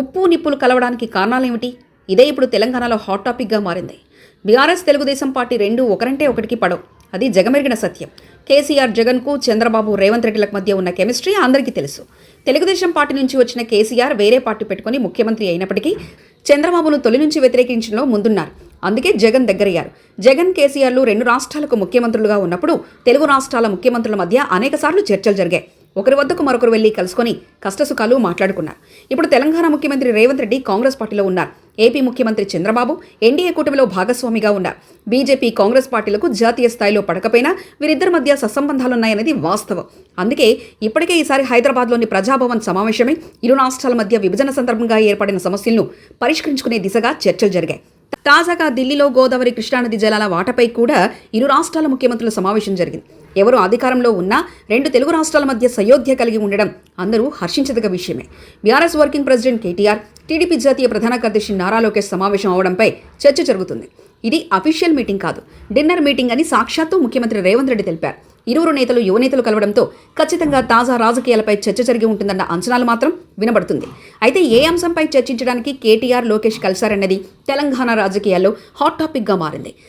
ఉప్పు నిప్పులు కలవడానికి కారణాలేమిటి? ఇదే ఇప్పుడు తెలంగాణలో హాట్ టాపిక్గా మారింది. బీఆర్ఎస్ తెలుగుదేశం పార్టీ రెండు ఒకరంటే ఒకటికి పడవు. అది జగమెరిగిన సత్యం. కేసీఆర్ జగన్కు చంద్రబాబు రేవంత్ రెడ్డిలకు మధ్య ఉన్న కెమిస్ట్రీ అందరికీ తెలుసు. తెలుగుదేశం పార్టీ నుంచి వచ్చిన కేసీఆర్ వేరే పార్టీ పెట్టుకుని ముఖ్యమంత్రి అయినప్పటికీ చంద్రబాబును తొలి నుంచి వ్యతిరేకించడంలో ముందున్నారు. అందుకే జగన్ దగ్గరయ్యారు. జగన్ కేసీఆర్లు రెండు రాష్ట్రాలకు ముఖ్యమంత్రులుగా ఉన్నప్పుడు తెలుగు రాష్ట్రాల ముఖ్యమంత్రుల మధ్య అనేకసార్లు చర్చలు జరిగాయి. ఒకరి వద్దకు మరొకరు వెళ్ళి కలుసుకొని కష్టసుఖాలు మాట్లాడుకున్నారు. ఇప్పుడు తెలంగాణ ముఖ్యమంత్రి రేవంత్ రెడ్డి కాంగ్రెస్ పార్టీలో ఉన్నారు. ఏపీ ముఖ్యమంత్రి చంద్రబాబు ఎన్డీఏ కూటమిలో భాగస్వామిగా ఉన్నారు. బీజేపీ కాంగ్రెస్ పార్టీలకు జాతీయ స్థాయిలో పడకపోయినా వీరిద్దరి మధ్య సత్సంబంధాలున్నాయనేది వాస్తవం. అందుకే ఇప్పటికే ఈసారి హైదరాబాద్లోని ప్రజాభవన్ సమావేశమే ఇరు రాష్ట్రాల మధ్య విభజన సందర్భంగా ఏర్పడిన సమస్యలను పరిష్కరించుకునే దిశగా చర్చలు జరిగాయి. తాజాగా ఢిల్లీలో గోదావరి కృష్ణానది జలాల వాటపై కూడా ఇరు రాష్ట్రాల ముఖ్యమంత్రుల సమావేశం జరిగింది. ఎవరు అధికారంలో ఉన్నా రెండు తెలుగు రాష్ట్రాల మధ్య సయోధ్య కలిగి ఉండడం అందరూ హర్షించదగ విషయమే. BRS working president KTR TDP జాతీయ ప్రధాన కార్యదర్శి నారా లోకేష్ సమావేశం అవడంపై చర్చ జరుగుతుంది. ఇది అఫీషియల్ మీటింగ్ కాదు డిన్నర్ మీటింగ్ అని సాక్షాత్తు ముఖ్యమంత్రి రేవంత్ రెడ్డి తెలిపారు. ఇరువురు నేతలు యువనేతలు కలవడంతో ఖచ్చితంగా తాజా రాజకీయాలపై చర్చ జరిగి ఉంటుందన్న అంచనాలు మాత్రం వినబడుతుంది. అయితే ఏ అంశంపై చర్చించడానికి కేటీఆర్ లోకేష్ కలిశారన్నది తెలంగాణ రాజకీయాల్లో హాట్ టాపిక్గా మారింది.